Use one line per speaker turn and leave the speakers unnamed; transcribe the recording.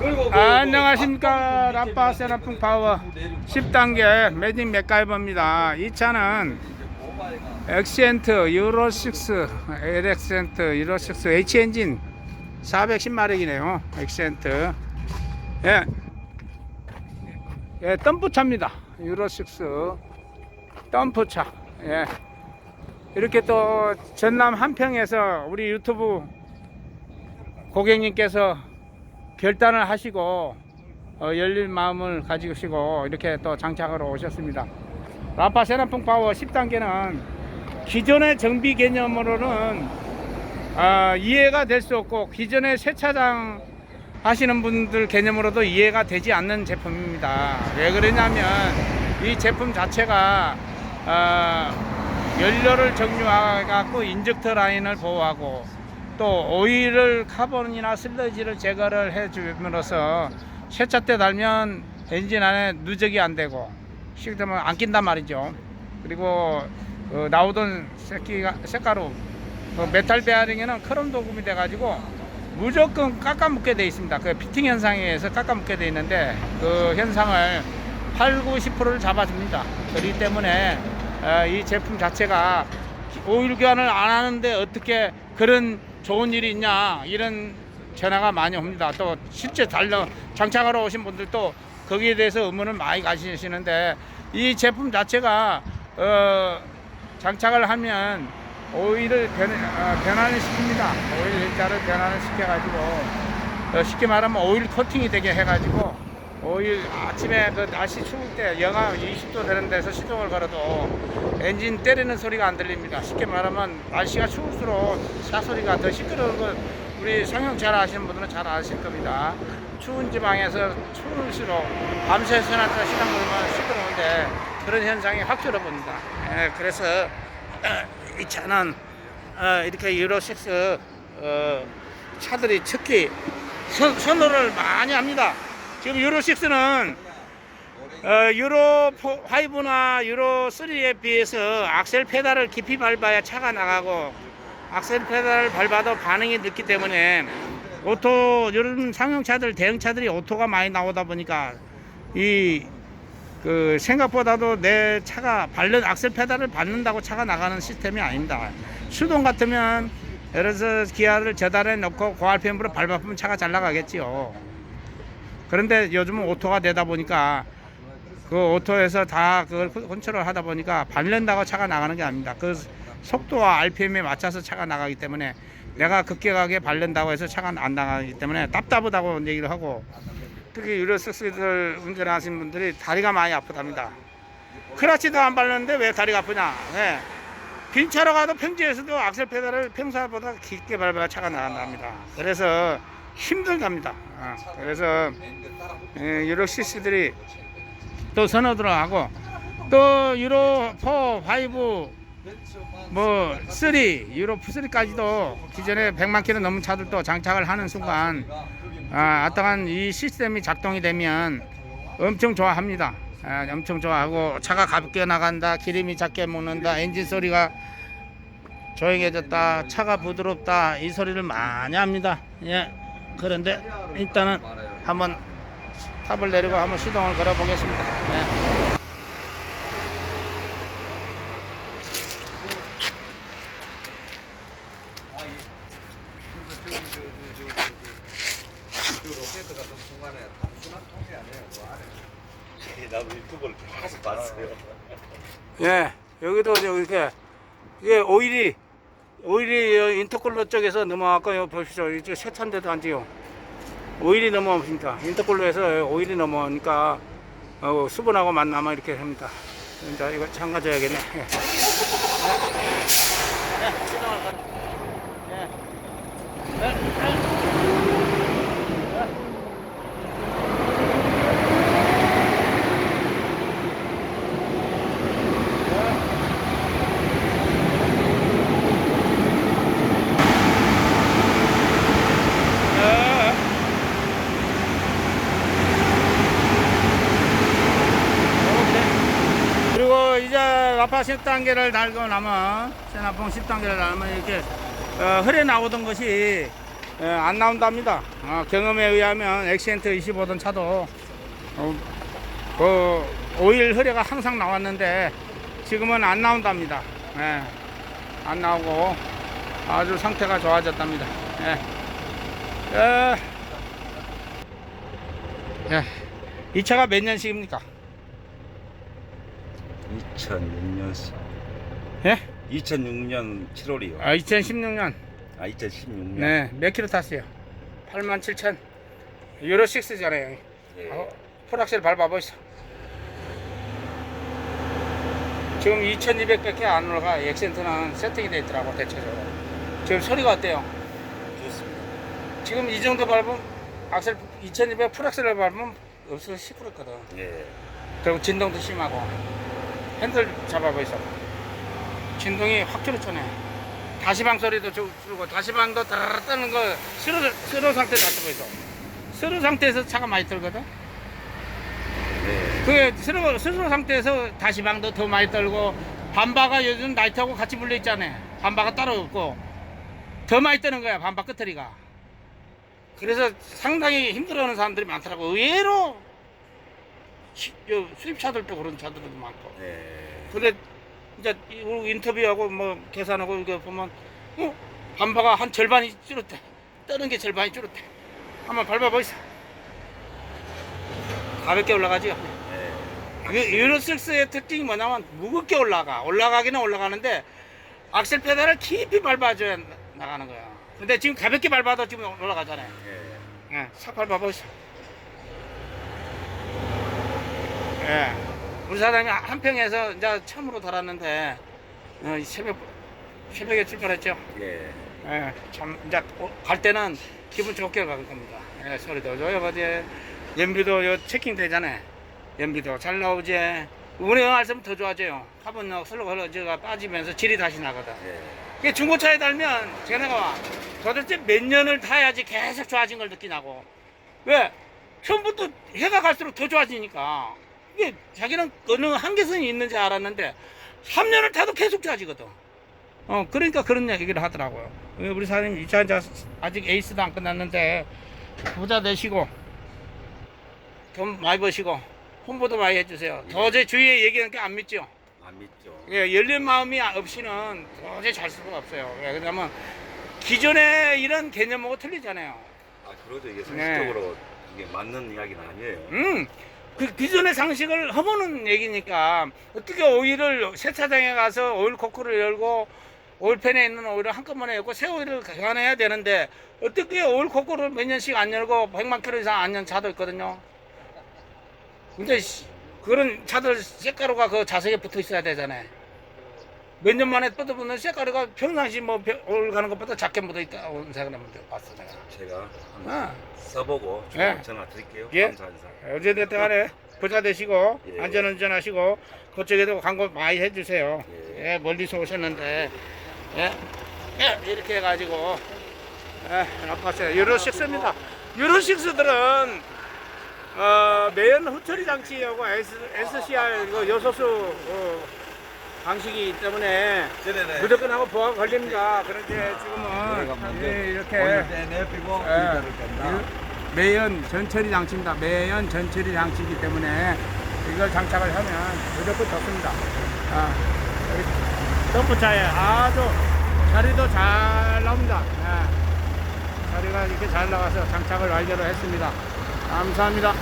안녕하십니까. 라파 세라풍 파워 10단계 매진 맥가이버입니다. 이 차는 엑시엔트 유로6 LX엔트 유로6 H엔진 410마력이네요. 엑시엔트. 예, 예 덤프차입니다. 유로6 덤프차. 예. 이렇게 또 전남 한평에서 우리 유튜브 고객님께서 결단을 하시고 어, 열린 마음을 가지시고 이렇게 또 장착하러 오셨습니다. 라파 세라풍 파워 10단계는 기존의 정비 개념으로는 아, 이해가 될 수 없고 기존의 세차장 하시는 분들 개념으로도 이해가 되지 않는 제품입니다. 왜 그러냐면 이 제품 자체가 아, 연료를 정류하고 인젝터 라인을 보호하고 또 오일을 카본이나 슬러지를 제거를 해줌으로써 세차 때 달면 엔진 안에 누적이 안 되고 식되면 안 낀단 말이죠. 그리고 어, 나오던 새끼가 색가루 그 메탈 베어링에는 크롬 도금이 돼가지고 무조건 깎아묻게 돼 있습니다. 그 피팅 현상에 의해서 깎아묻게 돼 있는데 그 현상을 8, 90%를 잡아줍니다. 그렇기 때문에 어, 이 제품 자체가 오일 교환을 안 하는데 어떻게 그런 좋은 일이 있냐 이런 전화가 많이 옵니다. 또 실제 달려 장착하러 오신 분들도 거기에 대해서 의문을 많이 가지시는데 이 제품 자체가 어, 장착을 하면 오일을 변, 어, 변환을 시킵니다. 오일 일자를 변환을 시켜가지고 어, 쉽게 말하면 오일 코팅이 되게 해가지고 오일 아침에 그 날씨 추울 때 영하 20도 되는 데서 시동을 걸어도 엔진 때리는 소리가 안 들립니다. 쉽게 말하면 날씨가 추울수록 차 소리가 더 시끄러운 건 우리 상용 잘 아시는 분들은 잘 아실 겁니다. 추운 지방에서 추울수록 밤새 서나타 시간 걸면 시끄러운데 그런 현상이 확 줄어봅니다. 예, 그래서 이 차는 어, 이렇게 유로 6 어, 차들이 특히 선, 선호를 많이 합니다. 지금 유로 6는 어, 유로 5나 유로 3에 비해서 악셀 페달을 깊이 밟아야 차가 나가고 악셀 페달을 밟아도 반응이 늦기 때문에 오토 이런 상용차들 대형차들이 오토가 많이 나오다 보니까 이 그 생각보다도 내 차가 밟는 악셀 페달을 밟는다고 차가 나가는 시스템이 아닙니다. 수동 같으면 예를 들어서 기아를 저달에 넣고 고RPM으로 밟아보면 차가 잘 나가겠지요. 그런데 요즘은 오토가 되다 보니까 그 오토에서 다 그걸 컨트롤 하다 보니까 밟는다고 차가 나가는 게 아닙니다. 그 속도와 RPM에 맞춰서 차가 나가기 때문에 내가 급격하게 밟는다고 해서 차가 안 나가기 때문에 답답하다고 얘기를 하고 특히 유로스들 운전하시는 분들이 다리가 많이 아프답니다. 크라치도 안 밟는데 왜 다리가 아프냐? 네. 빈 차로 가도 평지에서도 악셀 페달을 평소보다 깊게 밟아야 차가 나간답니다. 그래서 힘들답니다. 아, 그래서 예, 유로6들이 또 선호들어 하고 또 유로 4, 5, 뭐 3, 유로 3까지도 기존에 100만 킬로 넘은 차들도 장착을 하는 순간 아, 어떠한 이 시스템이 작동이 되면 엄청 좋아합니다. 아, 엄청 좋아하고 차가 가볍게 나간다, 기름이 작게 먹는다, 엔진 소리가 조용해졌다, 차가 부드럽다 이 소리를 많이 합니다. 예. 그런데 일단은 한번 탑을 내리고 한번 시동을 걸어 보겠습니다.
봤어요.
예, 여기도 이렇게 이게 오일이 오일이 인터쿨러 쪽에서 여기 보십시오. 이쪽 세차인데도 안 돼요. 오일이 넘어옵니다. 인터쿨러에서 오일이 넘어오니까 어, 수분하고 만나면 이렇게 됩니다. 이제 이거 잠가줘야겠네. 예. 예. 예. 예, 예. 예. 그리고 이제 라파 10단계를 달고 나면 세나풍 10단계를 달면 이렇게 어, 흐려 나오던 것이 예, 안 나온답니다. 어, 경험에 의하면 엑시엔트 25던 차도 어, 그 오일 흐레가 항상 나왔는데 지금은 안 나온답니다. 예, 안 나오고 아주 상태가 좋아졌답니다. 예. 예. 예. 이 차가 몇 년식입니까?
2006년
예?
2006년 7월이요.
아, 2016년.
아 2016년.
네, 몇 킬로 탔어요? 8만 7천. 유로 6잖아요.
예.
어, 풀악셀 밟아보시죠. 지금 2200밖에 안 올라가. 엑센트는 세팅이 돼 있더라고, 대체적으로. 지금 소리가 어때요?
좋습니다.
지금 이 정도 밟으면 악셀 2200 풀악셀을 밟으면 없어 시끄럽거든.
예.
그리고 진동도 심하고. 핸들 잡아보이소. 진동이 확 줄어쩌네. 다시방 소리도 줄- 줄고, 다시방도 따라 뜨는 거, 스로, 스로 상태 자체 보이소. 스로 상태에서 차가 많이 들거든.
네.
그 스로, 스로 상태에서 다시방도 더 많이 떨고, 반바가 요즘 나이트하고 같이 불려 있잖아요. 반바가 따로 없고, 더 많이 뜨는 거야, 반바 끝터리가. 그래서 상당히 힘들어하는 사람들이 많더라고. 의외로 시- 수입차들도 그런 차들도 많고.
네.
근데 이제 이- 우리 인터뷰하고 뭐 계산하고 이거 보면 어? 반바가 한 절반이 줄었대. 뜨는 게 절반이 줄었대. 한번 밟아보이소. 가볍게 올라가지요.
네.
유로6의 특징이 뭐냐면 무겁게 올라가. 올라가기는 올라가는데 악셀 페달을 깊이 밟아줘야 나- 나가는 거야. 근데 지금 가볍게 밟아도 지금 올라가잖아요.
예.
예, 싹 밟아보시죠. 예. 우리 사장님 한평에서 이제 처음으로 달았는데, 어, 이 새벽, 새벽에 출발했죠.
예.
예, 참, 이제 오- 갈 때는 기분 좋게 갈 겁니다. 예, 소리도 좋아요, 어디 연비도 요 체킹 되잖아요. 연비도 잘 나오지. 운행 할수록 더 좋아져요. 카본 슬로가 흘러가 빠지면서 질이 다시 나거든.
예.
이게 중고차에 달면 쟤네가 도대체 몇 년을 타야지 계속 좋아진 걸 느끼냐고. 왜? 처음부터 해가 갈수록 더 좋아지니까. 이게 자기는 어느 한계선이 있는지 알았는데 3년을 타도 계속 좋아지거든. 어, 그러니까 그런 얘기를 하더라고요. 우리 사장님 이차 이제 아직 에이스도 안 끝났는데 부자 되시고 돈 많이 버시고 홍보도 많이 해주세요. 도저히 주위에 얘기하는 게안 믿죠.
안 믿죠.
예, 열린 마음이 없이는 도저히 잘 수가 없어요. 왜 그러냐면 기존의 이런 개념하고 틀리잖아요.
아 그러죠. 이게
네.
상식적으로 이게 맞는 이야기는 아니에요.
음, 그 기존의 상식을 허무는 얘기니까 어떻게 오일을 세차장에 가서 오일 코크를 열고 오일팬에 있는 오일을 한꺼번에 열고 새 오일을 교환해야 되는데 어떻게 오일 코크를 몇 년씩 안 열고 100만 킬로 이상 안연 차도 있거든요. 근데 씨, 그런 차들 쇳가루가 그 자석에 붙어 있어야 되잖아요. 몇 년 만에 뻗어보는 쇳가루가 평상시 뭐 벼- 오일 가는 것보다 작게 묻어 있다 온 사람들 봤어 내가.
제가 한번
아.
써보고
예.
좀 전화 드릴게요.
예.
감사 인사.
어제됐든 간에 부자 되시고
예.
안전운전 하시고 그쪽에도 광고 많이 해주세요.
예.
예, 멀리서 오셨는데 예, 예, 이렇게 해가지고 예, 아팠어요. 유로6입니다. 유로6들은 어, 매연 후처리 장치하고 S, SCR 이거 요소수 어, 방식이기 때문에
네네네.
무조건 하고 보호가 걸립니다. 그런데 지금은 예, 이렇게
내비고
예. 매연 전처리 장치입니다. 매연 전처리 장치이기 때문에 이걸 장착을 하면 무조건 좋습니다. 아, 여기 점프차에 아주 자리도 잘 나옵니다. 예. 자리가 이렇게 잘 나가서 장착을 완료로 했습니다. 감사합니다.